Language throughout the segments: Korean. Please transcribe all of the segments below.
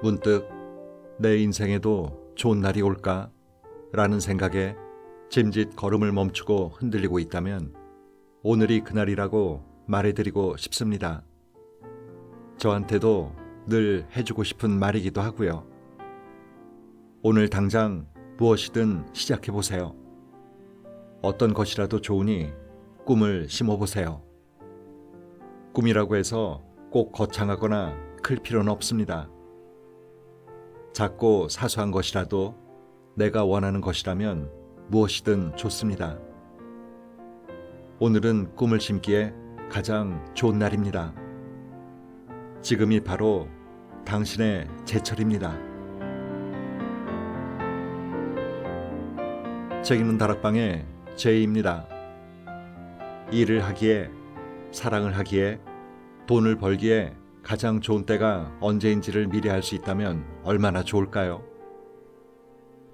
문득 내 인생에도 좋은 날이 올까? 라는 생각에 짐짓 걸음을 멈추고 흔들리고 있다면 오늘이 그날이라고 말해드리고 싶습니다. 저한테도 늘 해주고 싶은 말이기도 하고요. 오늘 당장 무엇이든 시작해보세요. 어떤 것이라도 좋으니 꿈을 심어보세요. 꿈이라고 해서 꼭 거창하거나 클 필요는 없습니다. 작고 사소한 것이라도 내가 원하는 것이라면 무엇이든 좋습니다. 오늘은 꿈을 심기에 가장 좋은 날입니다. 지금이 바로 당신의 제철입니다. 책 읽는 다락방의 제이입니다. 일을 하기에, 사랑을 하기에, 돈을 벌기에 가장 좋은 때가 언제인지를 미리 알 수 있다면 얼마나 좋을까요?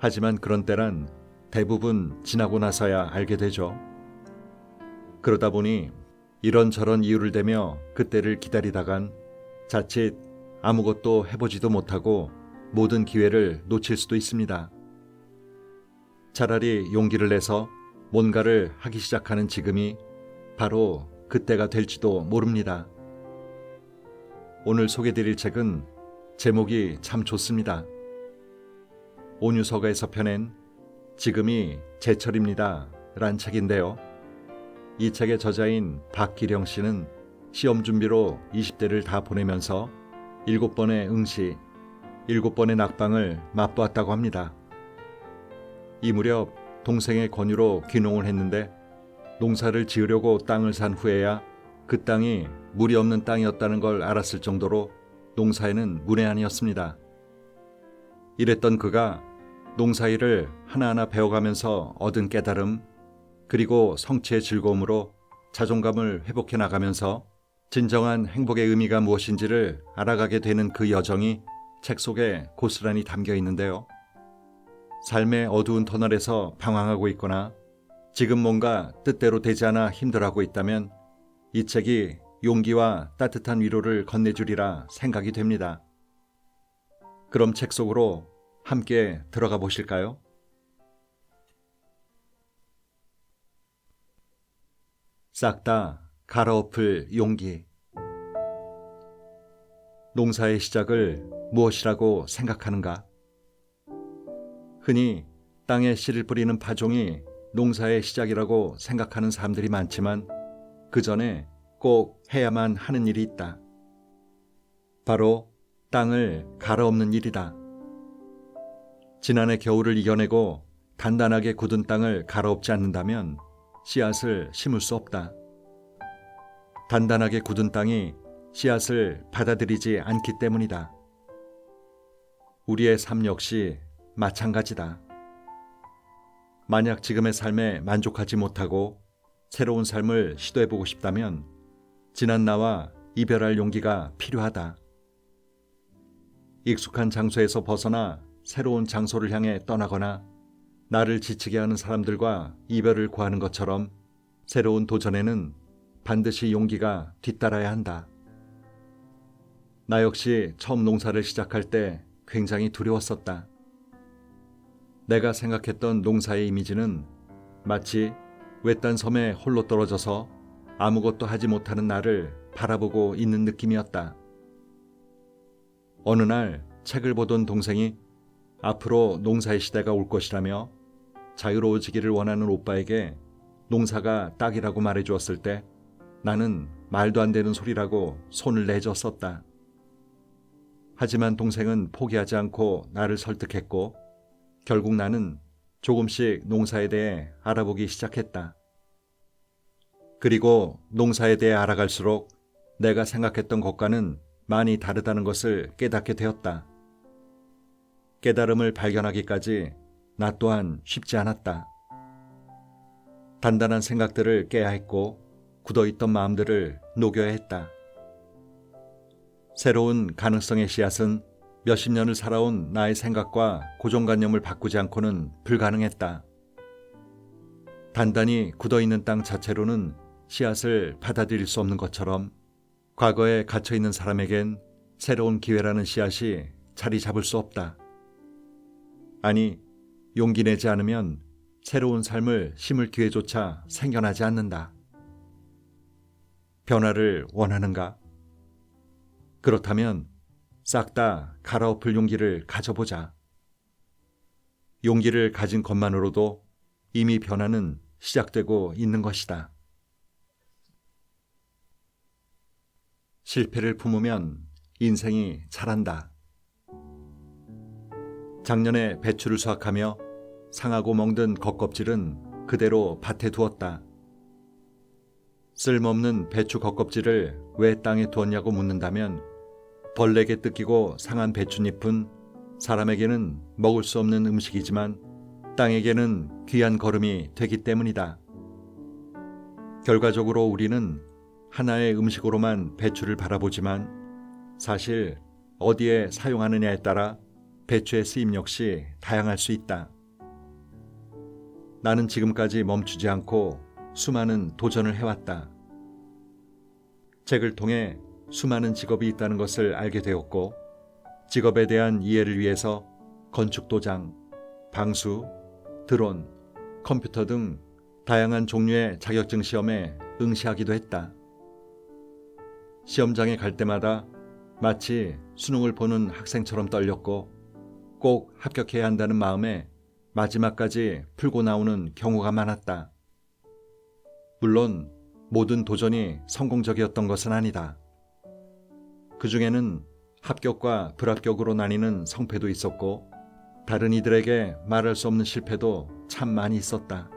하지만 그런 때란 대부분 지나고 나서야 알게 되죠. 그러다 보니 이런저런 이유를 대며 그때를 기다리다간 자칫 아무것도 해보지도 못하고 모든 기회를 놓칠 수도 있습니다. 차라리 용기를 내서 뭔가를 하기 시작하는 지금이 바로 그때가 될지도 모릅니다. 오늘 소개드릴 책은 제목이 참 좋습니다. 온유서가에서 펴낸 지금이 제철입니다. 란 책인데요. 이 책의 저자인 박기령 씨는 시험 준비로 20대를 다 보내면서 7번의 응시, 7번의 낙방을 맛보았다고 합니다. 이 무렵 동생의 권유로 귀농을 했는데 농사를 지으려고 땅을 산 후에야 그 땅이 물이 없는 땅이었다는 걸 알았을 정도로 농사에는 문외한이었습니다. 이랬던 그가 농사일을 하나하나 배워가면서 얻은 깨달음 그리고 성취의 즐거움으로 자존감을 회복해 나가면서 진정한 행복의 의미가 무엇인지를 알아가게 되는 그 여정이 책 속에 고스란히 담겨 있는데요. 삶의 어두운 터널에서 방황하고 있거나 지금 뭔가 뜻대로 되지 않아 힘들어하고 있다면 이 책이 용기와 따뜻한 위로를 건네주리라 생각이 됩니다. 그럼 책 속으로 함께 들어가 보실까요? 싹 다 갈아엎을 용기. 농사의 시작을 무엇이라고 생각하는가? 흔히 땅에 씨를 뿌리는 파종이 농사의 시작이라고 생각하는 사람들이 많지만 그 전에 꼭 해야만 하는 일이 있다. 바로 땅을 갈아엎는 일이다. 지난해 겨울을 이겨내고 단단하게 굳은 땅을 갈아엎지 않는다면 씨앗을 심을 수 없다. 단단하게 굳은 땅이 씨앗을 받아들이지 않기 때문이다. 우리의 삶 역시 마찬가지다. 만약 지금의 삶에 만족하지 못하고 새로운 삶을 시도해보고 싶다면 지난 나와 이별할 용기가 필요하다. 익숙한 장소에서 벗어나 새로운 장소를 향해 떠나거나 나를 지치게 하는 사람들과 이별을 구하는 것처럼 새로운 도전에는 반드시 용기가 뒤따라야 한다. 나 역시 처음 농사를 시작할 때 굉장히 두려웠었다. 내가 생각했던 농사의 이미지는 마치 외딴 섬에 홀로 떨어져서 아무것도 하지 못하는 나를 바라보고 있는 느낌이었다. 어느 날 책을 보던 동생이 앞으로 농사의 시대가 올 것이라며 자유로워지기를 원하는 오빠에게 농사가 딱이라고 말해 주었을 때 나는 말도 안 되는 소리라고 손을 내줬었다. 하지만 동생은 포기하지 않고 나를 설득했고 결국 나는 조금씩 농사에 대해 알아보기 시작했다. 그리고 농사에 대해 알아갈수록 내가 생각했던 것과는 많이 다르다는 것을 깨닫게 되었다. 깨달음을 발견하기까지 나 또한 쉽지 않았다. 단단한 생각들을 깨야 했고 굳어있던 마음들을 녹여야 했다. 새로운 가능성의 씨앗은 몇십 년을 살아온 나의 생각과 고정관념을 바꾸지 않고는 불가능했다. 단단히 굳어있는 땅 자체로는 씨앗을 받아들일 수 없는 것처럼 과거에 갇혀 있는 사람에겐 새로운 기회라는 씨앗이 자리 잡을 수 없다. 아니, 용기 내지 않으면 새로운 삶을 심을 기회조차 생겨나지 않는다. 변화를 원하는가? 그렇다면 싹 다 갈아엎을 용기를 가져보자. 용기를 가진 것만으로도 이미 변화는 시작되고 있는 것이다. 실패를 품으면 인생이 자란다. 작년에 배추를 수확하며 상하고 멍든 겉껍질은 그대로 밭에 두었다. 쓸모없는 배추 겉껍질을 왜 땅에 두었냐고 묻는다면 벌레게 뜯기고 상한 배춧잎은 사람에게는 먹을 수 없는 음식이지만 땅에게는 귀한 걸음이 되기 때문이다. 결과적으로 우리는 하나의 음식으로만 배추를 바라보지만 사실 어디에 사용하느냐에 따라 배추의 쓰임 역시 다양할 수 있다. 나는 지금까지 멈추지 않고 수많은 도전을 해왔다. 책을 통해 수많은 직업이 있다는 것을 알게 되었고, 직업에 대한 이해를 위해서 건축 도장, 방수, 드론, 컴퓨터 등 다양한 종류의 자격증 시험에 응시하기도 했다. 시험장에 갈 때마다 마치 수능을 보는 학생처럼 떨렸고 꼭 합격해야 한다는 마음에 마지막까지 풀고 나오는 경우가 많았다. 물론 모든 도전이 성공적이었던 것은 아니다. 그 중에는 합격과 불합격으로 나뉘는 성패도 있었고 다른 이들에게 말할 수 없는 실패도 참 많이 있었다.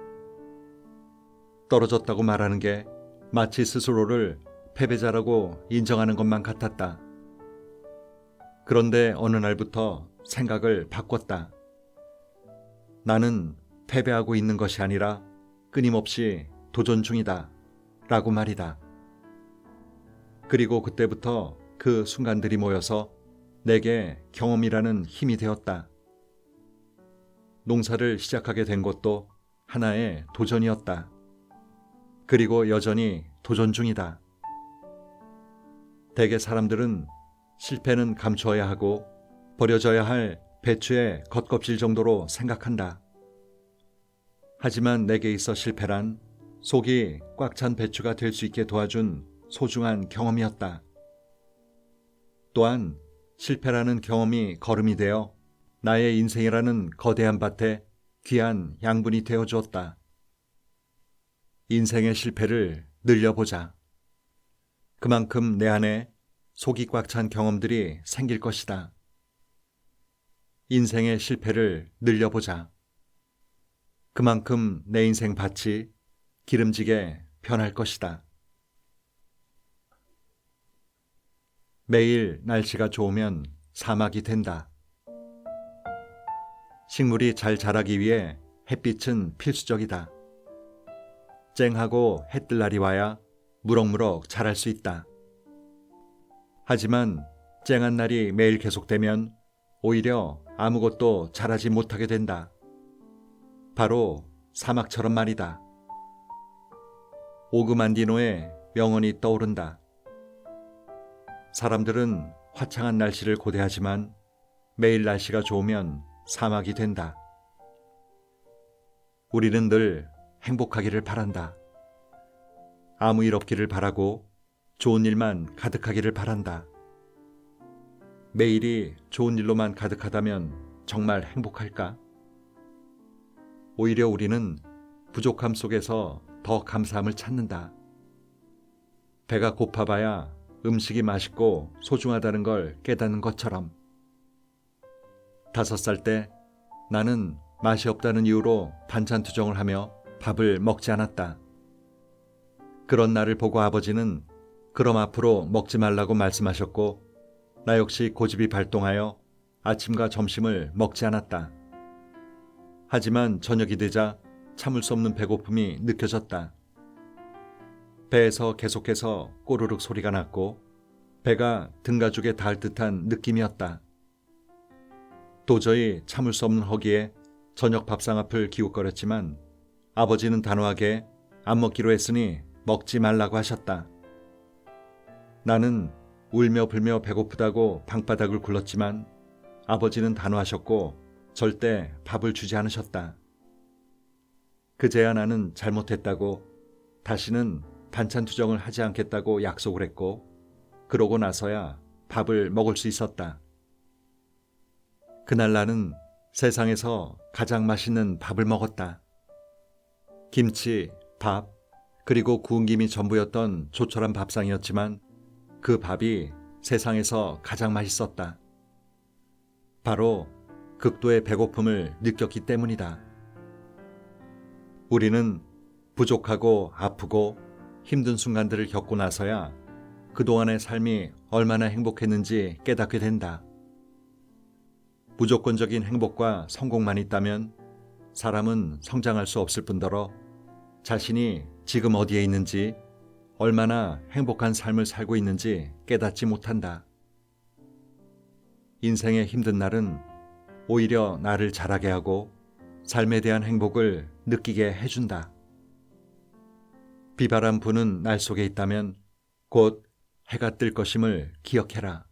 떨어졌다고 말하는 게 마치 스스로를 패배자라고 인정하는 것만 같았다. 그런데 어느 날부터 생각을 바꿨다. 나는 패배하고 있는 것이 아니라 끊임없이 도전 중이다. 라고 말이다. 그리고 그때부터 그 순간들이 모여서 내게 경험이라는 힘이 되었다. 농사를 시작하게 된 것도 하나의 도전이었다. 그리고 여전히 도전 중이다. 대개 사람들은 실패는 감추어야 하고 버려져야 할 배추의 겉껍질 정도로 생각한다. 하지만 내게 있어 실패란 속이 꽉 찬 배추가 될 수 있게 도와준 소중한 경험이었다. 또한 실패라는 경험이 걸음이 되어 나의 인생이라는 거대한 밭에 귀한 양분이 되어 주었다. 인생의 실패를 늘려보자. 그만큼 내 안에 속이 꽉 찬 경험들이 생길 것이다. 인생의 실패를 늘려보자. 그만큼 내 인생 밭이 기름지게 변할 것이다. 매일 날씨가 좋으면 사막이 된다. 식물이 잘 자라기 위해 햇빛은 필수적이다. 쨍하고 해 뜰 날이 와야 무럭무럭 자랄 수 있다. 하지만 쨍한 날이 매일 계속되면 오히려 아무것도 자라지 못하게 된다. 바로 사막처럼 말이다. 오그만디노의 명언이 떠오른다. 사람들은 화창한 날씨를 고대하지만 매일 날씨가 좋으면 사막이 된다. 우리는 늘 행복하기를 바란다. 아무 일 없기를 바라고 좋은 일만 가득하기를 바란다. 매일이 좋은 일로만 가득하다면 정말 행복할까? 오히려 우리는 부족함 속에서 더 감사함을 찾는다. 배가 고파봐야 음식이 맛있고 소중하다는 걸 깨닫는 것처럼. 다섯 살 때 나는 맛이 없다는 이유로 반찬 투정을 하며 밥을 먹지 않았다. 그런 나를 보고 아버지는 그럼 앞으로 먹지 말라고 말씀하셨고 나 역시 고집이 발동하여 아침과 점심을 먹지 않았다. 하지만 저녁이 되자 참을 수 없는 배고픔이 느껴졌다. 배에서 계속해서 꼬르륵 소리가 났고 배가 등가죽에 닿을 듯한 느낌이었다. 도저히 참을 수 없는 허기에 저녁 밥상 앞을 기웃거렸지만 아버지는 단호하게 안 먹기로 했으니 먹지 말라고 하셨다. 나는 울며 불며 배고프다고 방바닥을 굴렀지만 아버지는 단호하셨고 절대 밥을 주지 않으셨다. 그제야 나는 잘못했다고 다시는 반찬 투정을 하지 않겠다고 약속을 했고 그러고 나서야 밥을 먹을 수 있었다. 그날 나는 세상에서 가장 맛있는 밥을 먹었다. 김치, 밥, 그리고 구운 김이 전부였던 조촐한 밥상이었지만 그 밥이 세상에서 가장 맛있었다. 바로 극도의 배고픔을 느꼈기 때문이다. 우리는 부족하고 아프고 힘든 순간들을 겪고 나서야 그동안의 삶이 얼마나 행복했는지 깨닫게 된다. 무조건적인 행복과 성공만 있다면 사람은 성장할 수 없을 뿐더러 자신이 지금 어디에 있는지 얼마나 행복한 삶을 살고 있는지 깨닫지 못한다. 인생의 힘든 날은 오히려 나를 자라게 하고 삶에 대한 행복을 느끼게 해준다. 비바람 부는 날 속에 있다면 곧 해가 뜰 것임을 기억해라.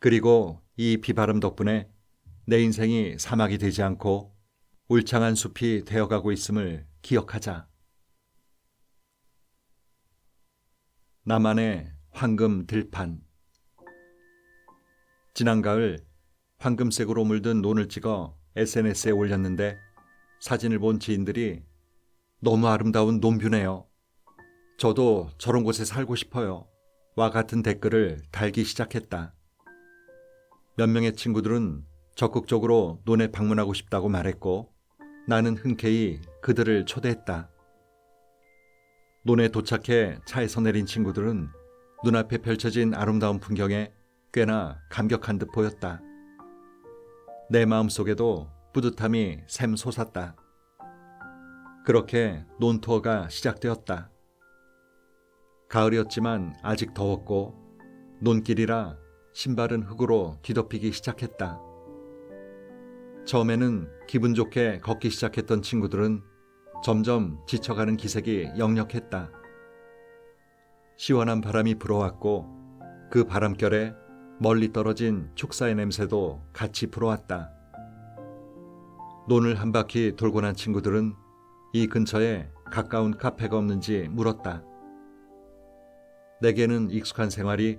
그리고 이 비바람 덕분에 내 인생이 사막이 되지 않고 울창한 숲이 되어가고 있음을 기억하자. 나만의 황금 들판. 지난 가을 황금색으로 물든 논을 찍어 SNS에 올렸는데 사진을 본 지인들이 너무 아름다운 논뷰네요. 저도 저런 곳에 살고 싶어요. 와 같은 댓글을 달기 시작했다. 몇 명의 친구들은 적극적으로 논에 방문하고 싶다고 말했고 나는 흔쾌히 그들을 초대했다. 논에 도착해 차에서 내린 친구들은 눈앞에 펼쳐진 아름다운 풍경에 꽤나 감격한 듯 보였다. 내 마음속에도 뿌듯함이 샘솟았다. 그렇게 논투어가 시작되었다. 가을이었지만 아직 더웠고 논길이라 신발은 흙으로 뒤덮이기 시작했다. 처음에는 기분 좋게 걷기 시작했던 친구들은 점점 지쳐가는 기색이 역력했다. 시원한 바람이 불어왔고 그 바람결에 멀리 떨어진 축사의 냄새도 같이 불어왔다. 논을 한 바퀴 돌고 난 친구들은 이 근처에 가까운 카페가 없는지 물었다. 내게는 익숙한 생활이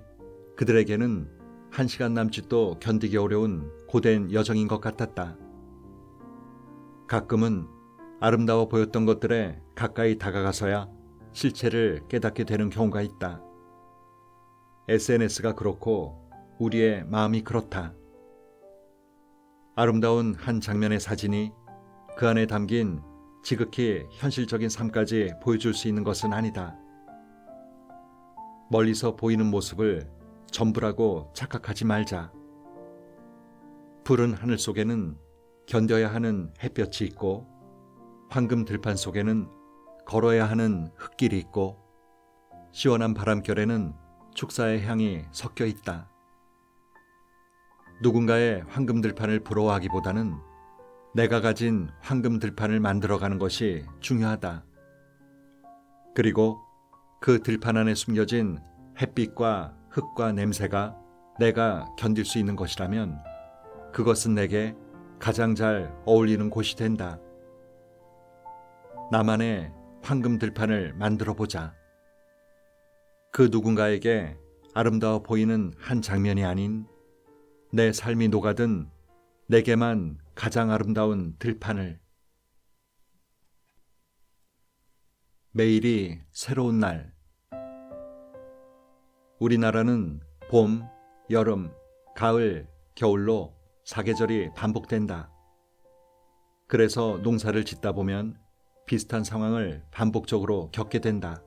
그들에게는 한 시간 남짓도 견디기 어려운 고된 여정인 것 같았다. 가끔은 아름다워 보였던 것들에 가까이 다가가서야 실체를 깨닫게 되는 경우가 있다. SNS가 그렇고 우리의 마음이 그렇다. 아름다운 한 장면의 사진이 그 안에 담긴 지극히 현실적인 삶까지 보여줄 수 있는 것은 아니다. 멀리서 보이는 모습을 전부라고 착각하지 말자. 푸른 하늘 속에는 견뎌야 하는 햇볕이 있고 황금 들판 속에는 걸어야 하는 흙길이 있고 시원한 바람결에는 축사의 향이 섞여 있다. 누군가의 황금 들판을 부러워하기보다는 내가 가진 황금 들판을 만들어가는 것이 중요하다. 그리고 그 들판 안에 숨겨진 햇빛과 흙과 냄새가 내가 견딜 수 있는 것이라면 그것은 내게 가장 잘 어울리는 곳이 된다. 나만의 황금 들판을 만들어 보자. 그 누군가에게 아름다워 보이는 한 장면이 아닌 내 삶이 녹아든 내게만 가장 아름다운 들판을 매일이 새로운 날 우리나라는 봄, 여름, 가을, 겨울로 사계절이 반복된다. 그래서 농사를 짓다 보면 비슷한 상황을 반복적으로 겪게 된다.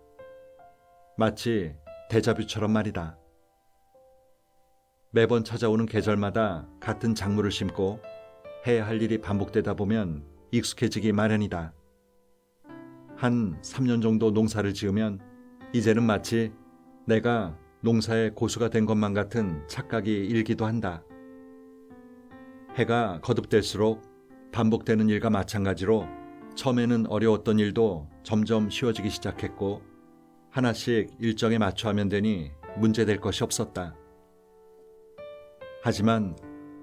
마치 대자뷰처럼 말이다. 매번 찾아오는 계절마다 같은 작물을 심고 해야 할 일이 반복되다 보면 익숙해지기 마련이다. 한 3년 정도 농사를 지으면 이제는 마치 내가 농사의 고수가 된 것만 같은 착각이 일기도 한다. 해가 거듭될수록 반복되는 일과 마찬가지로 처음에는 어려웠던 일도 점점 쉬워지기 시작했고 하나씩 일정에 맞춰 하면 되니 문제될 것이 없었다. 하지만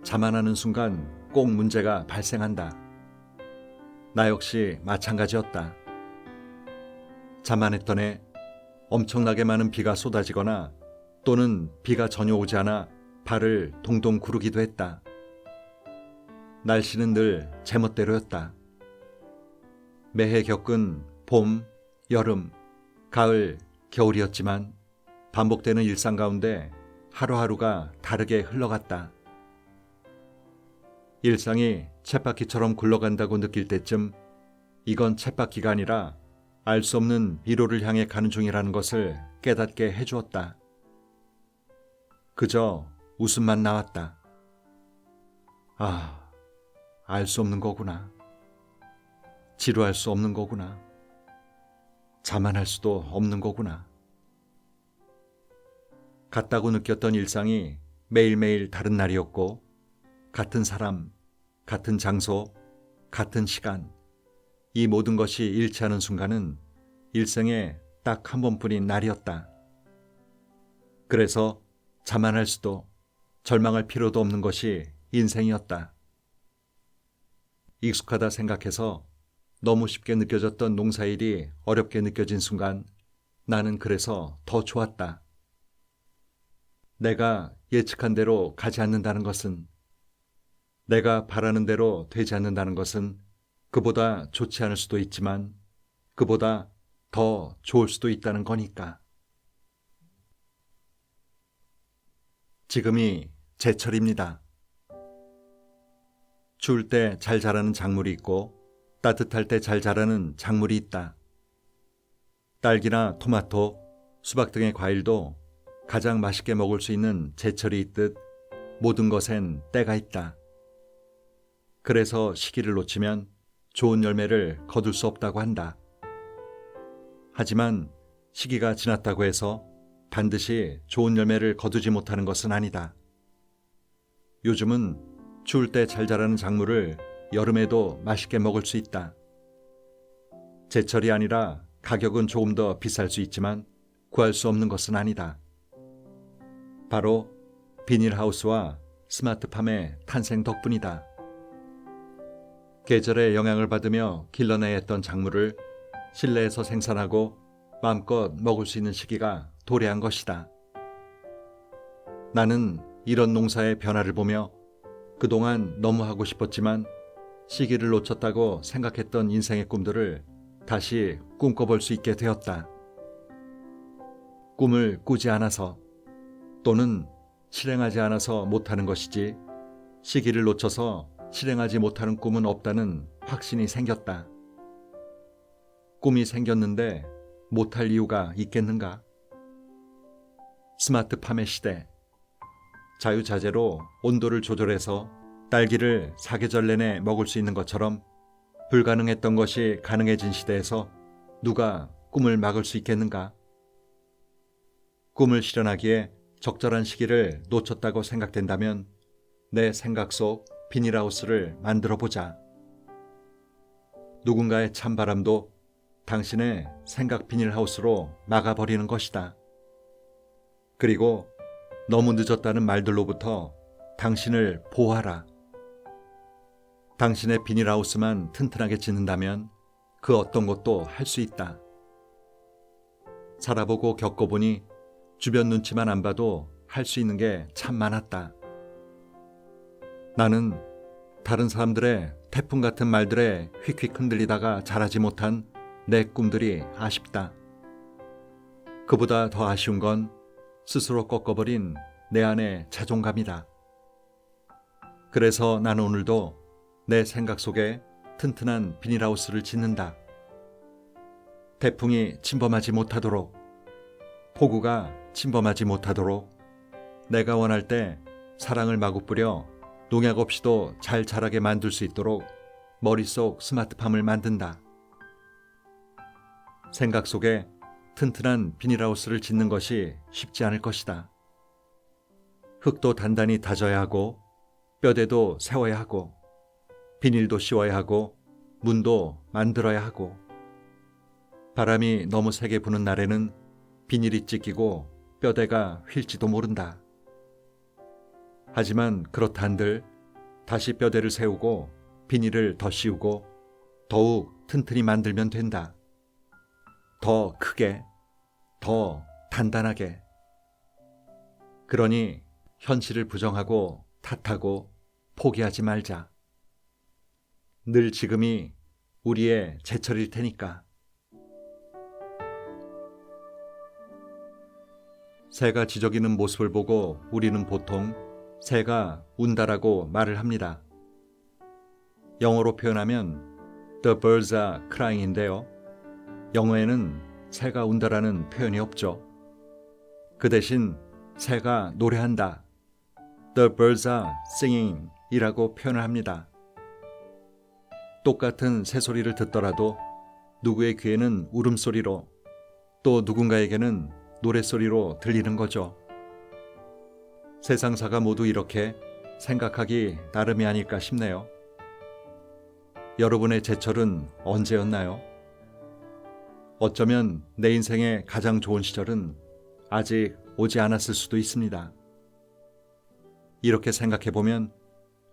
자만하는 순간 꼭 문제가 발생한다. 나 역시 마찬가지였다. 자만했던 해 엄청나게 많은 비가 쏟아지거나 또는 비가 전혀 오지 않아 발을 동동 구르기도 했다. 날씨는 늘 제멋대로였다. 매해 겪은 봄, 여름, 가을, 겨울이었지만 반복되는 일상 가운데 하루하루가 다르게 흘러갔다. 일상이 쳇바퀴처럼 굴러간다고 느낄 때쯤 이건 쳇바퀴가 아니라 알 수 없는 미로를 향해 가는 중이라는 것을 깨닫게 해주었다. 그저 웃음만 나왔다. 아, 알 수 없는 거구나. 지루할 수 없는 거구나. 자만할 수도 없는 거구나. 같다고 느꼈던 일상이 매일매일 다른 날이었고, 같은 사람, 같은 장소, 같은 시간, 이 모든 것이 일치하는 순간은 일생에 딱 한 번뿐인 날이었다. 그래서 자만할 수도 절망할 필요도 없는 것이 인생이었다. 익숙하다 생각해서 너무 쉽게 느껴졌던 농사일이 어렵게 느껴진 순간 나는 그래서 더 좋았다. 내가 예측한 대로 가지 않는다는 것은 내가 바라는 대로 되지 않는다는 것은 그보다 좋지 않을 수도 있지만 그보다 더 좋을 수도 있다는 거니까. 지금이 제철입니다. 추울 때 잘 자라는 작물이 있고 따뜻할 때 잘 자라는 작물이 있다. 딸기나 토마토, 수박 등의 과일도 가장 맛있게 먹을 수 있는 제철이 있듯 모든 것엔 때가 있다. 그래서 시기를 놓치면 좋은 열매를 거둘 수 없다고 한다. 하지만 시기가 지났다고 해서 반드시 좋은 열매를 거두지 못하는 것은 아니다. 요즘은 추울 때 잘 자라는 작물을 여름에도 맛있게 먹을 수 있다. 제철이 아니라 가격은 조금 더 비쌀 수 있지만 구할 수 없는 것은 아니다. 바로 비닐하우스와 스마트팜의 탄생 덕분이다. 계절의 영향을 받으며 길러내야 했던 작물을 실내에서 생산하고 마음껏 먹을 수 있는 시기가 도래한 것이다. 나는 이런 농사의 변화를 보며 그동안 너무 하고 싶었지만 시기를 놓쳤다고 생각했던 인생의 꿈들을 다시 꿈꿔볼 수 있게 되었다. 꿈을 꾸지 않아서 또는 실행하지 않아서 못하는 것이지 시기를 놓쳐서 실행하지 못하는 꿈은 없다는 확신이 생겼다. 꿈이 생겼는데 못할 이유가 있겠는가? 스마트팜의 시대. 자유자재로 온도를 조절해서 딸기를 사계절 내내 먹을 수 있는 것처럼 불가능했던 것이 가능해진 시대에서 누가 꿈을 막을 수 있겠는가? 꿈을 실현하기에 적절한 시기를 놓쳤다고 생각된다면 내 생각 속 비닐하우스를 만들어 보자. 누군가의 찬바람도 당신의 생각 비닐하우스로 막아버리는 것이다. 그리고 너무 늦었다는 말들로부터 당신을 보호하라. 당신의 비닐하우스만 튼튼하게 짓는다면 그 어떤 것도 할 수 있다. 살아보고 겪어보니 주변 눈치만 안 봐도 할 수 있는 게 참 많았다. 나는 다른 사람들의 태풍 같은 말들에 휙휙 흔들리다가 자라지 못한 내 꿈들이 아쉽다. 그보다 더 아쉬운 건 스스로 꺾어버린 내 안의 자존감이다. 그래서 나는 오늘도 내 생각 속에 튼튼한 비닐하우스를 짓는다. 태풍이 침범하지 못하도록, 폭우가 침범하지 못하도록, 내가 원할 때 사랑을 마구 뿌려 농약 없이도 잘 자라게 만들 수 있도록 머릿속 스마트팜을 만든다. 생각 속에 튼튼한 비닐하우스를 짓는 것이 쉽지 않을 것이다. 흙도 단단히 다져야 하고 뼈대도 세워야 하고 비닐도 씌워야 하고 문도 만들어야 하고 바람이 너무 세게 부는 날에는 비닐이 찢기고 뼈대가 휠지도 모른다. 하지만 그렇다 한들 다시 뼈대를 세우고 비닐을 더 씌우고 더욱 튼튼히 만들면 된다. 더 크게, 더 단단하게. 그러니 현실을 부정하고 탓하고 포기하지 말자. 늘 지금이 우리의 제철일 테니까. 새가 지저귀는 모습을 보고 우리는 보통 새가 운다라고 말을 합니다. 영어로 표현하면 The birds are crying인데요. 영어에는 새가 운다라는 표현이 없죠. 그 대신 새가 노래한다. The birds are singing 이라고 표현을 합니다. 똑같은 새소리를 듣더라도 누구의 귀에는 울음소리로 또 누군가에게는 노랫소리로 들리는 거죠. 세상사가 모두 이렇게 생각하기 나름이 아닐까 싶네요. 여러분의 제철은 언제였나요? 어쩌면 내 인생의 가장 좋은 시절은 아직 오지 않았을 수도 있습니다. 이렇게 생각해 보면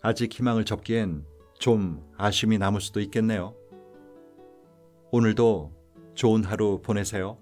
아직 희망을 접기엔 좀 아쉬움이 남을 수도 있겠네요. 오늘도 좋은 하루 보내세요.